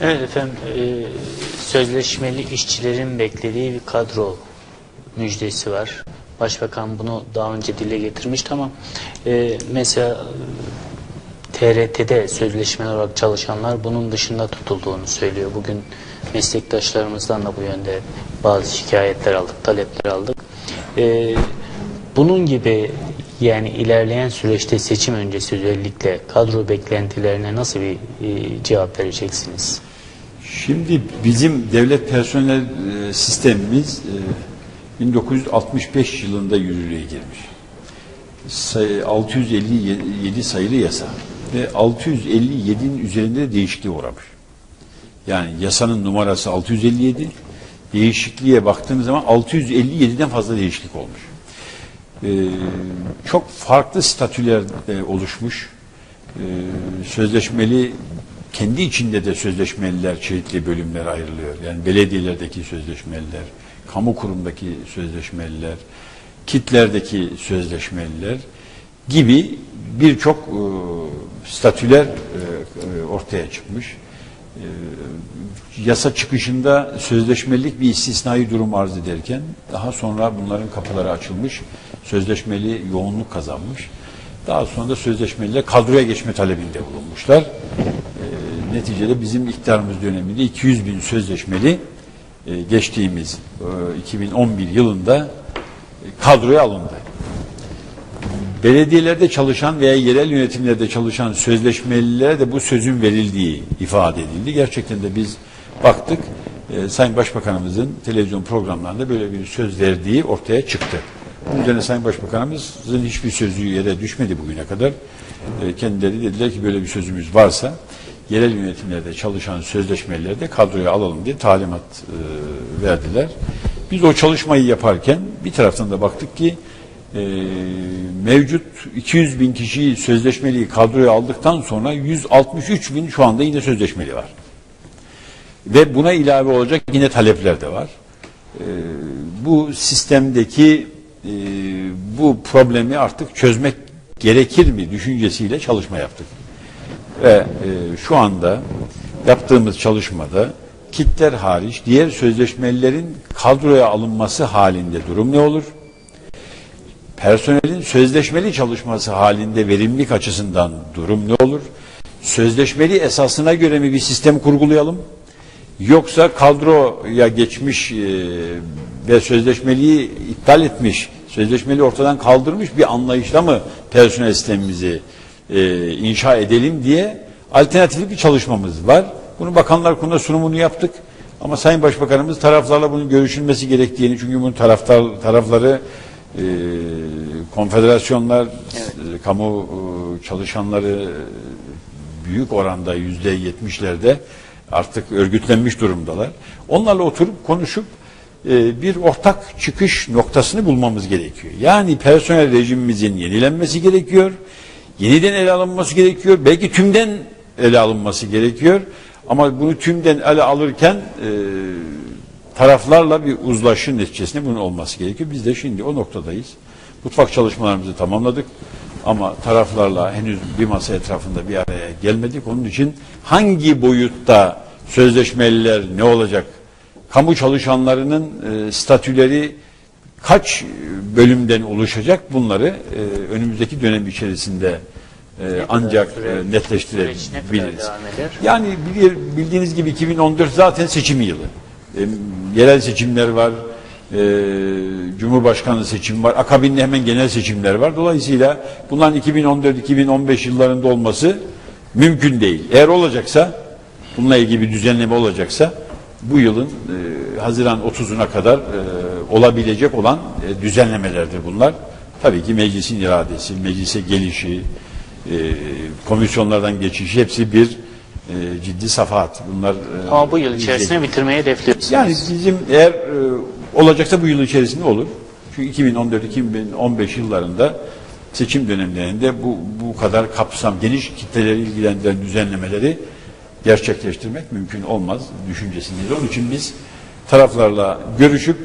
Evet efendim, e, sözleşmeli işçilerin beklediği bir kadro müjdesi var. Başbakan bunu daha önce dile getirmişti ama e, mesela TRT'de sözleşmeli olarak çalışanlar bunun dışında tutulduğunu söylüyor. Bugün meslektaşlarımızdan da bu yönde bazı şikayetler aldık, talepler aldık. E, bunun gibi yani ilerleyen süreçte seçim öncesi özellikle kadro beklentilerine nasıl bir e, cevap vereceksiniz? Şimdi bizim devlet personel e, sistemimiz e, 1965 yılında yürürlüğe girmiş. Say- 657 sayılı yasa ve 657'nin üzerinde de değişikliğe uğramış. Yani yasanın numarası 657, değişikliğe baktığınız zaman 657'den fazla değişiklik olmuş. Ee, çok farklı statüler oluşmuş. Ee, sözleşmeli kendi içinde de sözleşmeliler çeşitli bölümler ayrılıyor. Yani belediyelerdeki sözleşmeliler, kamu kurumdaki sözleşmeliler, kitlerdeki sözleşmeliler gibi birçok e, statüler e, e, ortaya çıkmış. E, yasa çıkışında sözleşmelilik bir istisnai durum arz ederken daha sonra bunların kapıları açılmış, sözleşmeli yoğunluk kazanmış. Daha sonra da sözleşmeliyle kadroya geçme talebinde bulunmuşlar. E, neticede bizim iktidarımız döneminde 200 bin sözleşmeli e, geçtiğimiz e, 2011 yılında e, kadroya alındı. Belediyelerde çalışan veya yerel yönetimlerde çalışan sözleşmelilere de bu sözün verildiği ifade edildi. Gerçekten de biz baktık, e, Sayın Başbakanımızın televizyon programlarında böyle bir söz verdiği ortaya çıktı. Bunun üzerine Sayın Başbakanımızın hiçbir sözü yere düşmedi bugüne kadar. E, kendileri dediler ki böyle bir sözümüz varsa yerel yönetimlerde çalışan sözleşmelerde kadroya alalım diye talimat e, verdiler. Biz o çalışmayı yaparken bir taraftan da baktık ki e, mevcut 200 bin kişiyi sözleşmeli kadroya aldıktan sonra 163 bin şu anda yine sözleşmeli var. Ve buna ilave olacak yine talepler de var. E, bu sistemdeki e, bu problemi artık çözmek gerekir mi düşüncesiyle çalışma yaptık. Ve e, şu anda yaptığımız çalışmada kitler hariç diğer sözleşmelilerin kadroya alınması halinde durum ne olur? Personelin sözleşmeli çalışması halinde verimlilik açısından durum ne olur? Sözleşmeli esasına göre mi bir sistem kurgulayalım? Yoksa kadroya geçmiş e, ve sözleşmeliyi iptal etmiş, sözleşmeli ortadan kaldırmış bir anlayışla mı personel sistemimizi e, inşa edelim diye alternatif bir çalışmamız var. Bunu Bakanlar Kurulu'nda sunumunu yaptık. Ama Sayın Başbakanımız taraflarla bunun görüşülmesi gerektiğini çünkü bunun taraftar, tarafları e, konfederasyonlar, e, kamu e, çalışanları e, büyük oranda yüzde yetmişlerde artık örgütlenmiş durumdalar. Onlarla oturup konuşup bir ortak çıkış noktasını bulmamız gerekiyor. Yani personel rejimimizin yenilenmesi gerekiyor. Yeniden ele alınması gerekiyor. Belki tümden ele alınması gerekiyor. Ama bunu tümden ele alırken e, taraflarla bir uzlaşı neticesinde bunun olması gerekiyor. Biz de şimdi o noktadayız. Mutfak çalışmalarımızı tamamladık. Ama taraflarla henüz bir masa etrafında bir araya gelmedik. Onun için hangi boyutta sözleşmeliler ne olacak? Kamu çalışanlarının e, statüleri kaç bölümden oluşacak? Bunları e, önümüzdeki dönem içerisinde e, ancak süre- süreç ne netleştirebiliriz. Yani bildiğiniz gibi 2014 zaten seçim yılı. E, yerel seçimler var, e, Cumhurbaşkanlığı seçimi var, akabinde hemen genel seçimler var. Dolayısıyla bunların 2014-2015 yıllarında olması mümkün değil. Eğer olacaksa, bununla ilgili bir düzenleme olacaksa bu yılın e, Haziran 30'una kadar e, olabilecek olan e, düzenlemelerdir bunlar. Tabii ki meclisin iradesi, meclise gelişi, e, komisyonlardan geçişi hepsi bir e, ciddi safahat. Bunlar e, Ama bu yıl içerisinde bitirmeyi hedefliyorsunuz. Yani bizim eğer e, olacaksa bu yıl içerisinde olur. Çünkü 2014-2015 yıllarında seçim dönemlerinde bu bu kadar kapsam geniş kitleleri ilgilendiren düzenlemeleri gerçekleştirmek mümkün olmaz düşüncesindeyiz. Onun için biz taraflarla görüşüp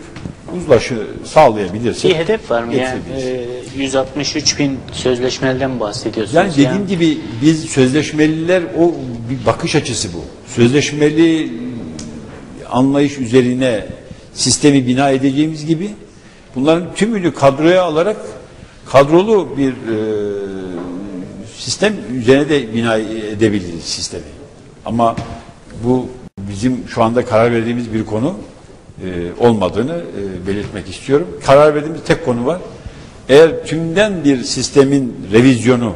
uzlaşı sağlayabilirsek Bir hedef var mı? Yani e, 163 bin sözleşmeliden bahsediyorsunuz. Yani dediğim gibi biz sözleşmeliler o bir bakış açısı bu. Sözleşmeli anlayış üzerine sistemi bina edeceğimiz gibi bunların tümünü kadroya alarak kadrolu bir e, sistem üzerine de bina edebiliriz sistemi. Ama bu bizim şu anda karar verdiğimiz bir konu e, olmadığını e, belirtmek istiyorum. Karar verdiğimiz tek konu var. Eğer tümden bir sistemin revizyonu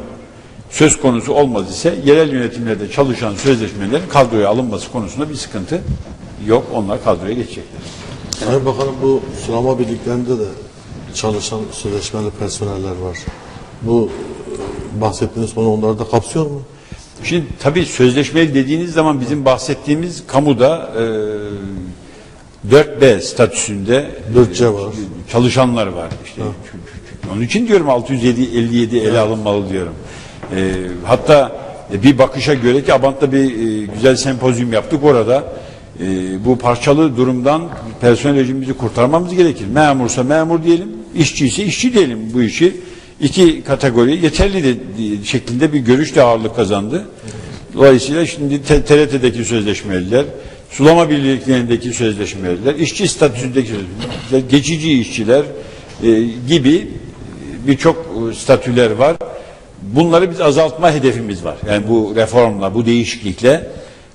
söz konusu olmaz ise yerel yönetimlerde çalışan sözleşmelerin kadroya alınması konusunda bir sıkıntı yok. Onlar kadroya geçecekler. Sayın Bakanım bu sulama birliklerinde de çalışan sözleşmeli personeller var. Bu e, bahsettiğiniz konu onları da kapsıyor mu? Şimdi tabii sözleşmeli dediğiniz zaman bizim bahsettiğimiz kamuda e, 4B statüsünde 4C var. çalışanlar var. İşte onun için diyorum 657 ele alınmalı diyorum. E, hatta e, bir bakışa göre ki Abant'ta bir e, güzel sempozyum yaptık orada. E, bu parçalı durumdan personel rejimimizi kurtarmamız gerekir. Memursa memur diyelim, işçi ise işçi diyelim bu işi. İki kategori yeterli de şeklinde bir görüş de ağırlık kazandı. Dolayısıyla şimdi TRT'deki sözleşmeliler, sulama birliklerindeki sözleşmeliler, işçi statüsündeki sözleşmeliler, geçici işçiler e, gibi birçok e, statüler var. Bunları biz azaltma hedefimiz var. Yani bu reformla, bu değişiklikle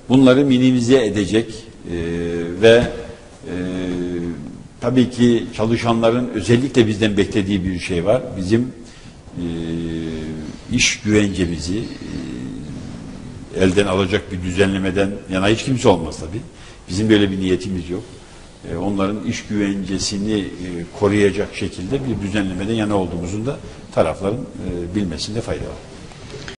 bunları minimize edecek e, ve e, tabii ki çalışanların özellikle bizden beklediği bir şey var. Bizim e, iş güvencemizi e, elden alacak bir düzenlemeden yana hiç kimse olmaz tabii. Bizim böyle bir niyetimiz yok. E, onların iş güvencesini e, koruyacak şekilde bir düzenlemeden yana olduğumuzun da tarafların e, bilmesinde fayda var.